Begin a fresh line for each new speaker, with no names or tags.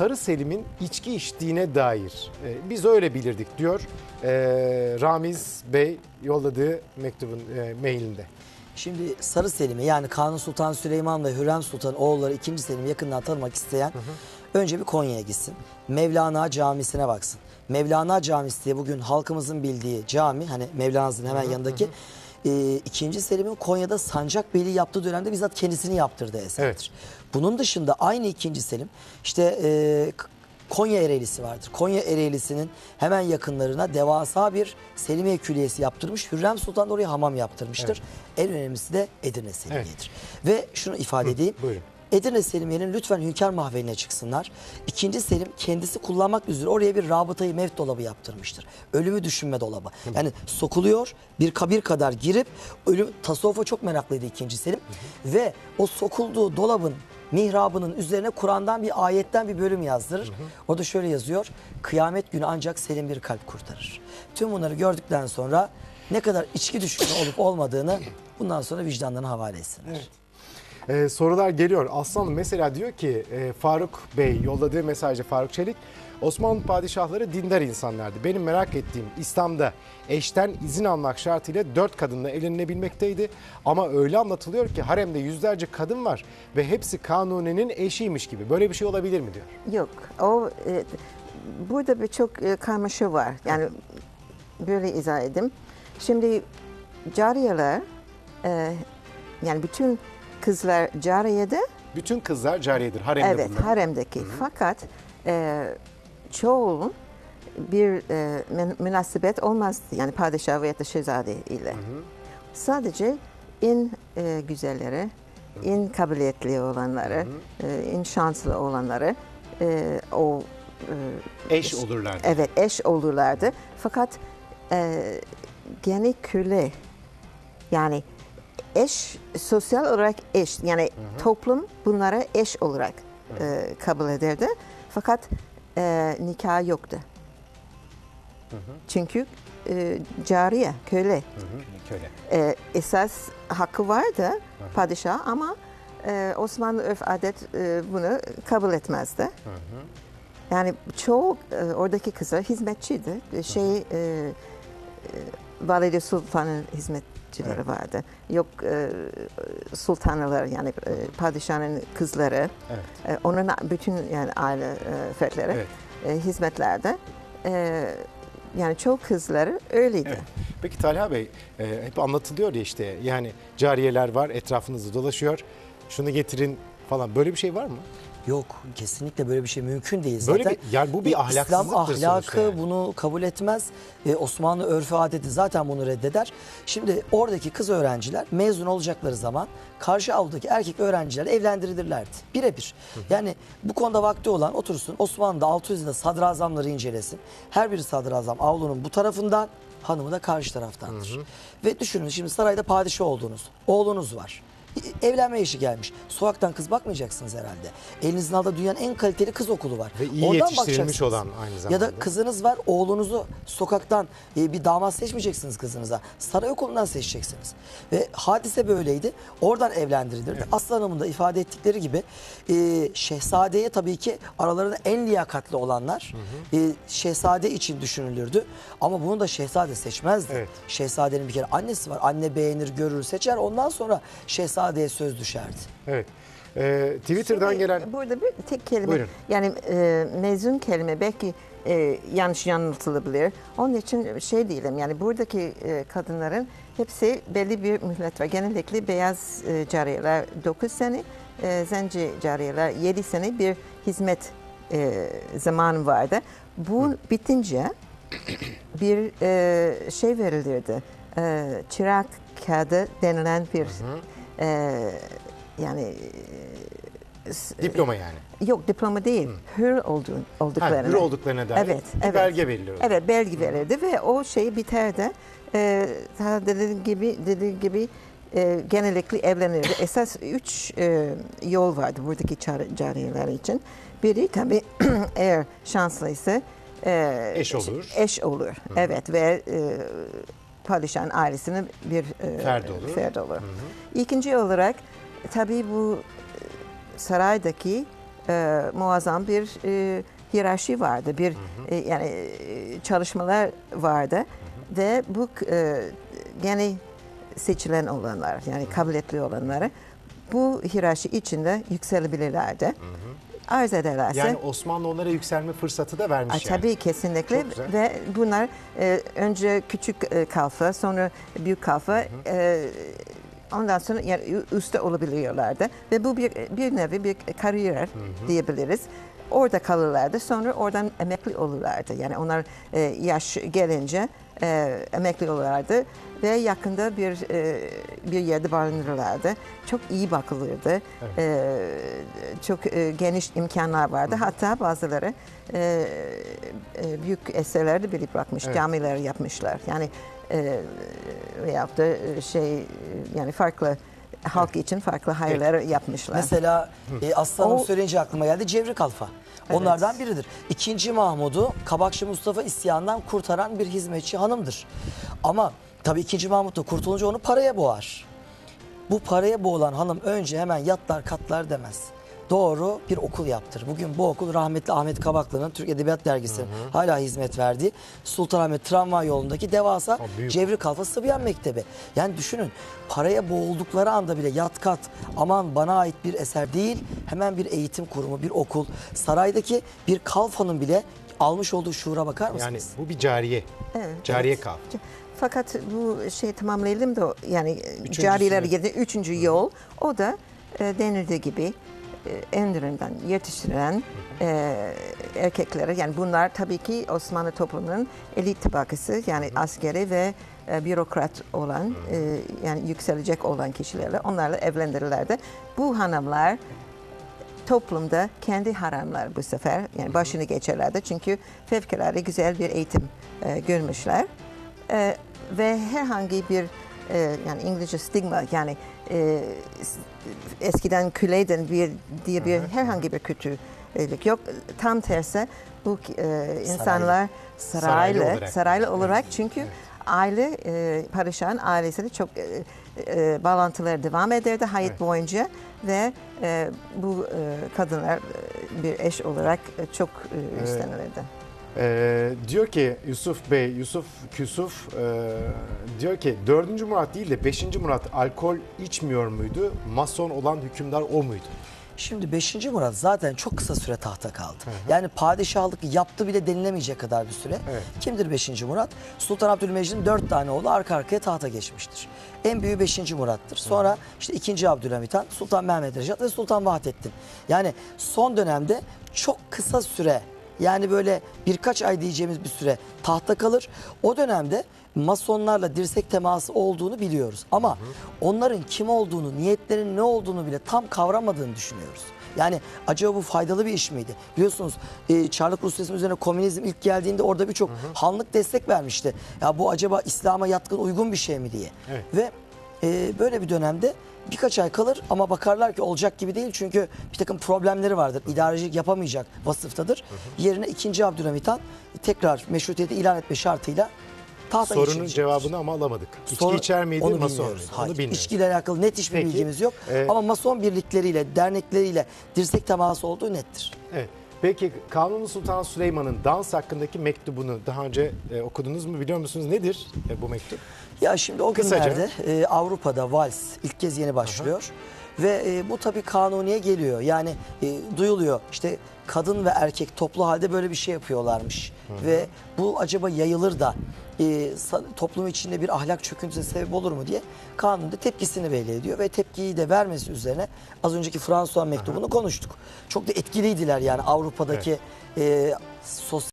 Sarı Selim'in içki içtiğine dair e, biz öyle bilirdik diyor e, Ramiz Bey yolladığı mektubun e, mailinde.
Şimdi Sarı Selim'i yani Kanuni Sultan Süleyman ve Hürrem Sultan oğulları 2. Selim'i yakından tanımak isteyen önce bir Konya'ya gitsin. Mevlana Camisi'ne baksın. Mevlana Camisi diye bugün halkımızın bildiği cami hani Mevlana'nın hemen yanındaki e, 2. Selim'in Konya'da Sancakbeyliği yaptığı dönemde bizzat kendisini yaptırdığı eserdir.
Evet.
Bunun dışında aynı 2. Selim işte e, Konya Ereğlisi vardır. Konya Ereğlisi'nin hemen yakınlarına devasa bir Selimiye Külliyesi yaptırmış. Hürrem Sultan da oraya hamam yaptırmıştır. En önemlisi de Edirne Selimiye'dir. Ve şunu ifade edeyim.
buyurun.
Edirne Selimiye'nin lütfen hünkâr mahveline çıksınlar. İkinci Selim kendisi kullanmak üzere oraya bir rabıtayı mevt dolabı yaptırmıştır. Ölümü düşünme dolabı. Yani sokuluyor bir kabir kadar girip ölüm tasavvufa çok meraklıydı ikinci Selim. Ve o sokulduğu dolabın mihrabının üzerine Kur'an'dan bir ayetten bir bölüm yazdırır. Orada şöyle yazıyor. Kıyamet günü ancak selim bir kalp kurtarır. Tüm bunları gördükten sonra ne kadar içki düşkünü olup olmadığını bundan sonra vicdanlarına havale etsinler.
Ee, sorular geliyor. Aslanım mesela diyor ki e, Faruk Bey yolladığı mesajda Faruk Çelik Osmanlı padişahları dindar insanlardı. Benim merak ettiğim İslam'da eşten izin almak şartıyla dört kadınla evlenilebilmekteydi. Ama öyle anlatılıyor ki haremde yüzlerce kadın var ve hepsi Kanuni'nin eşiymiş gibi. Böyle bir şey olabilir mi diyor.
Yok. O e, burada birçok e, karmaşa var. Yani böyle izah edeyim. Şimdi cariyeler e, yani bütün kızlar cariyede
Bütün kızlar cariyedir haremde
evet
bunlar.
haremdeki. Fakat e, çoğu bir e, mün- münasebet olmazdı. Yani padişah veya da şehzade ile. Sadece en e, güzelleri, en kabiliyetli olanları, e, en şanslı olanları e, o e,
Eş olurlar.
Evet eş olurlardı. Fakat e, gene köle yani eş sosyal olarak eş yani toplum bunlara eş olarak e, kabul ederdi. Fakat e, nikah yoktu. Çünkü e, cariye, köle.
Hı hı, köle.
E, esas hakkı vardı padişah ama e, Osmanlı örf adet e, bunu kabul etmezdi. Yani çoğu e, oradaki kızlar hizmetçiydi. E, Şey e, e, Valide Sultan'ın hizmetçileri vardı. Yok e, sultanlar yani e, padişahın kızları.
Evet.
E, onun bütün yani aile e, fertleri
Evet.
e, hizmetlerde. E, yani çok kızları öyleydi.
Evet. Peki Talha Bey e, hep anlatılıyor ya işte yani cariyeler var etrafınızda dolaşıyor. Şunu getirin falan böyle bir şey var mı?
Yok kesinlikle böyle bir şey mümkün değil
Böyle
zaten.
bir- yani bu bir
İslam
ahlaksızlıktır
ahlakı
yani.
bunu kabul etmez. Ee, Osmanlı örfü adeti zaten bunu reddeder. Şimdi oradaki kız öğrenciler mezun olacakları zaman karşı avludaki erkek öğrencilerle evlendirilirlerdi. Birebir. Yani bu konuda vakti olan otursun Osmanlı'da 600 yılda sadrazamları incelesin. Her bir sadrazam avlunun bu tarafından hanımı da karşı taraftandır. Ve düşünün şimdi sarayda padişah oldunuz. Oğlunuz var. Evlenme yaşı gelmiş. Sokaktan kız bakmayacaksınız herhalde. Elinizin altında dünyanın en kaliteli kız okulu var.
Ve iyi yetiştirilmiş olan aynı
Ya
zamanda.
da kızınız var oğlunuzu sokaktan e, bir damat seçmeyeceksiniz kızınıza. Saray okulundan seçeceksiniz. Ve hadise böyleydi. Oradan evlendirilirdi. Aslı Hanım'ın da ifade ettikleri gibi e, şehzadeye tabii ki aralarında en liyakatli olanlar e, şehzade için düşünülürdü. Ama bunu da şehzade seçmezdi.
Evet.
Şehzadenin bir kere annesi var. Anne beğenir, görür, seçer. Ondan sonra şehzadeye söz düşerdi.
Evet. E, Twitter'dan
Şimdi
gelen
Burada bir tek kelime.
Buyurun.
Yani e, mezun kelime belki e, yanlış yanıltılabilir. Onun için şey diyelim yani buradaki e, kadınların hepsi belli bir mühlet var. Genellikle beyaz e, cariyeler 9 sene, e, zenci cariyeler 7 sene bir hizmet e, zamanı vardı. Bu bitince bir e, şey verilirdi. E, çırak kağıdı denilen bir e, yani
diploma yani.
Yok diploma değil. Hür olduğun,
Ha,
olduklarını.
hür olduklarına dair
Evet,
bir
evet.
belge veriliyor.
Evet belge verildi ve o şey biterdi. Ee, dediğim gibi dediğim gibi e, genellikle evlenirdi. Esas üç e, yol vardı buradaki cariyeler için. Biri tabii eğer şanslıysa e,
Eş olur.
Eş olur. Evet ve e, padişahın ailesinin bir e,
Ferdi olur.
ferdi olur. İkinci olarak tabii bu e, saraydaki e, muazzam bir e, hiyerarşi vardı. Bir e, yani e, çalışmalar vardı ve bu e, gene seçilen olanlar yani kabiliyetli olanları bu hiyerarşi içinde yükselebilirlerdi. Arz ederlerse
Yani Osmanlı onlara yükselme fırsatı da vermiş
Ay,
yani.
Tabii kesinlikle ve bunlar e, önce küçük e, kalfa sonra büyük kalfa e, ondan sonra yani usta olabiliyorlardı ve bu bir bir nevi bir kariyer diyebiliriz. Orada kalırlardı sonra oradan emekli olurlardı. Yani onlar e, yaş gelince e, emekli olurlardı ve yakında bir e, bir yerde barınırlardı. Çok iyi bakılırdı. E, çok e, geniş imkanlar vardı. Hatta bazıları e, e, büyük eserler de biri bırakmış,
Evet.
camiler yapmışlar. Yani e, veyahut da şey yani farklı halk için farklı hayırlar yapmışlar.
Mesela e, Aslanım
O-
söyleyince aklıma geldi Cevri Kalfa. Onlardan biridir. İkinci Mahmud'u Kabakçı Mustafa isyandan kurtaran bir hizmetçi hanımdır. Ama tabii ikinci Mahmud da kurtulunca onu paraya boğar. Bu paraya boğulan hanım önce hemen yatlar katlar demez. Doğru bir okul yaptır. Bugün bu okul rahmetli Ahmet Kabaklı'nın Türk Edebiyat Dergisi hala hizmet verdiği Sultanahmet Tramvay yolundaki devasa
büyük.
Cevri Kalfa Sıbyan Mektebi. Yani düşünün paraya boğuldukları anda bile yat kat aman bana ait bir eser değil hemen bir eğitim kurumu bir okul saraydaki bir kalfanın bile almış olduğu şuura bakar mısınız?
Yani bu bir cariye.
Evet.
Cariye
Evet.
kal.
Fakat bu şey tamamlayalım da yani
Üçüncüsü.
cariler yedi üçüncü yol o da e, denildiği gibi endirinden yetiştirilen e, erkekleri yani bunlar tabii ki Osmanlı toplumunun elit tabakası yani askeri ve e, bürokrat olan e, yani yükselecek olan kişilerle onlarla evlendirirlerdi. Bu hanımlar toplumda kendi haramlar bu sefer yani başını geçerlerdi. Çünkü fevkalade güzel bir eğitim e, görmüşler. E, ve herhangi bir e, yani İngilizce stigma yani e, eskiden küleyden bir diye bir herhangi bir kötülük yok tam tersi bu e, insanlar
Saraylı
saraylı
olarak.
saraylı olarak çünkü aile e, padişahın ailesiyle çok e, e, bağlantıları devam ederdi hayat
Evet.
boyunca ve e, bu e, kadınlar e, bir eş olarak e, çok e, üstlenilirdi.
Ee, diyor ki Yusuf Bey, Yusuf Küsuf e, diyor ki 4. Murat değil de 5. Murat alkol içmiyor muydu? Mason olan hükümdar o muydu?
Şimdi 5. Murat zaten çok kısa süre tahta kaldı. Yani padişahlık yaptı bile denilemeyecek kadar bir süre.
Evet.
Kimdir 5. Murat? Sultan Abdülmecit'in 4 tane oğlu arka arkaya tahta geçmiştir. En büyüğü 5. Murat'tır. Sonra işte 2. Abdülhamit Han, Sultan Mehmet Reşat ve Sultan Vahdettin. Yani son dönemde çok kısa süre yani böyle birkaç ay diyeceğimiz bir süre tahta kalır. O dönemde masonlarla dirsek teması olduğunu biliyoruz. Ama onların kim olduğunu, niyetlerinin ne olduğunu bile tam kavramadığını düşünüyoruz. Yani acaba bu faydalı bir iş miydi? Biliyorsunuz e, Çarlık Rusyası üzerine komünizm ilk geldiğinde orada birçok hanlık destek vermişti. Ya bu acaba İslam'a yatkın uygun bir şey mi diye.
Evet.
Ve e, böyle bir dönemde birkaç ay kalır ama bakarlar ki olacak gibi değil çünkü bir takım problemleri vardır. İdarecilik yapamayacak vasıftadır. Yerine 2. Abdülhamit Han tekrar meşrutiyeti ilan etme şartıyla tahta
Sorunun cevabını ama alamadık. İçki
Sonra-
içer miydi,
onu
mason
bilmiyoruz.
muydu?
Hayır.
Onu bilmiyoruz.
İçkiyle alakalı net hiçbir
Peki,
bilgimiz yok.
e,
Ama mason birlikleriyle, dernekleriyle dirsek teması olduğu nettir.
Evet. Peki Kanuni Sultan Süleyman'ın dans hakkındaki mektubunu daha önce e, okudunuz mu biliyor musunuz? Nedir e, bu mektup?
Ya şimdi o
Kısaca.
günlerde e, Avrupa'da vals ilk kez yeni başlıyor. Ve e, bu tabii kanuniye geliyor. Yani e, duyuluyor. İşte kadın ve erkek toplu halde böyle bir şey yapıyorlarmış. Ve bu acaba yayılır da e, toplum içinde bir ahlak çöküntüsüne sebep olur mu diye kanunda tepkisini belli ediyor. Ve tepkiyi de vermesi üzerine az önceki François mektubunu konuştuk. Çok da etkiliydiler yani Avrupa'daki e, sosyal